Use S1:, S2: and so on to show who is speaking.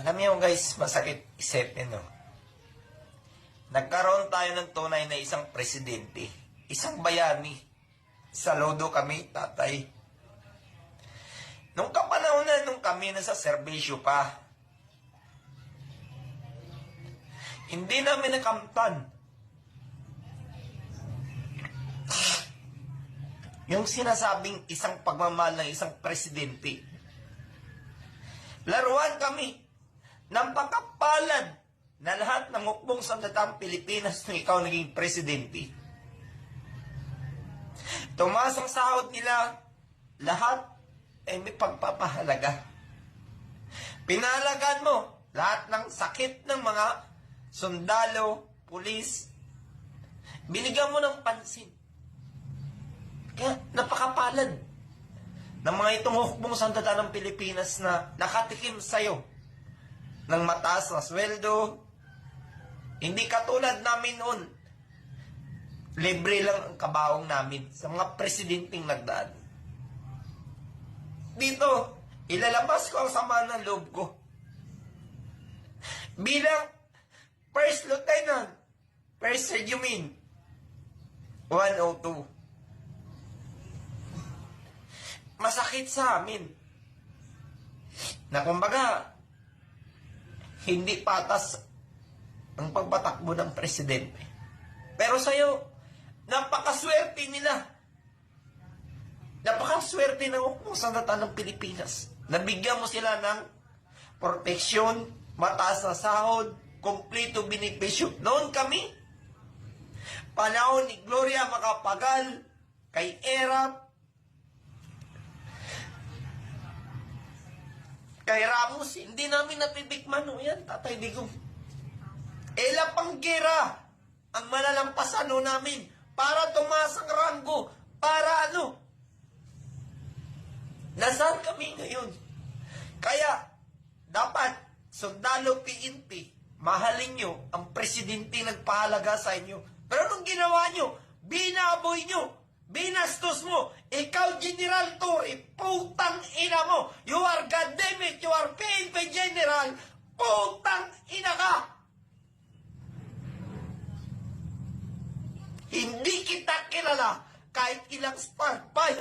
S1: Alam niyo guys, masakit isipin no. Nagkaroon tayo ng tunay na isang presidente, isang bayani. Saludo kami, tatay. Nung kapanahonan nung kami na sa serbisyo pa, hindi namin nakamtan yung sinasabing isang pagmamahal ng isang presidente. Laruan kami ng pagkapalad na lahat ng hukbong sandatang Pilipinas nung ikaw naging presidente. Tumaas ang sahod nila, lahat ay may pagpapahalaga. Pinahalagaan mo lahat ng sakit ng mga sundalo, pulis. Binigyan mo ng pansin. Kaya napakapalad ng mga itong hukbong sandata ng Pilipinas na nakatikim sa'yo ng mataas na sweldo. Hindi katulad namin noon. Libre lang ang kabaong namin sa mga presidenteng nagdaan. Dito, ilalabas ko ang sama ng loob ko. Bilang First Lieutenant, First Regimen, 102 masakit sa amin. Na kumbaga, hindi patas ang pagpatakbo ng presidente. Pero sa'yo, napakaswerte nila. Napakaswerte ng hukbong sandata ng Pilipinas. Nabigyan mo sila ng proteksyon, mataas na sahod, kompleto benepisyo. Noon kami, panahon ni Gloria Macapagal, kay Erap, Kay Ramos, hindi namin natitikman o yan, Tatay Digong. Ela Panggera ang malalampasan no namin para tumaas ang ranggo, para ano? Nasaan kami ngayon? Kaya, dapat, sundalo PNP, mahalin nyo ang presidente nagpahalaga sa inyo. Pero anong ginawa nyo? Binaboy nyo Binastos mo. Ikaw, General Torre, putang ina mo. You are goddammit. You are PNP General. Putang ina ka. Hindi kita kilala kahit ilang spark. Bye.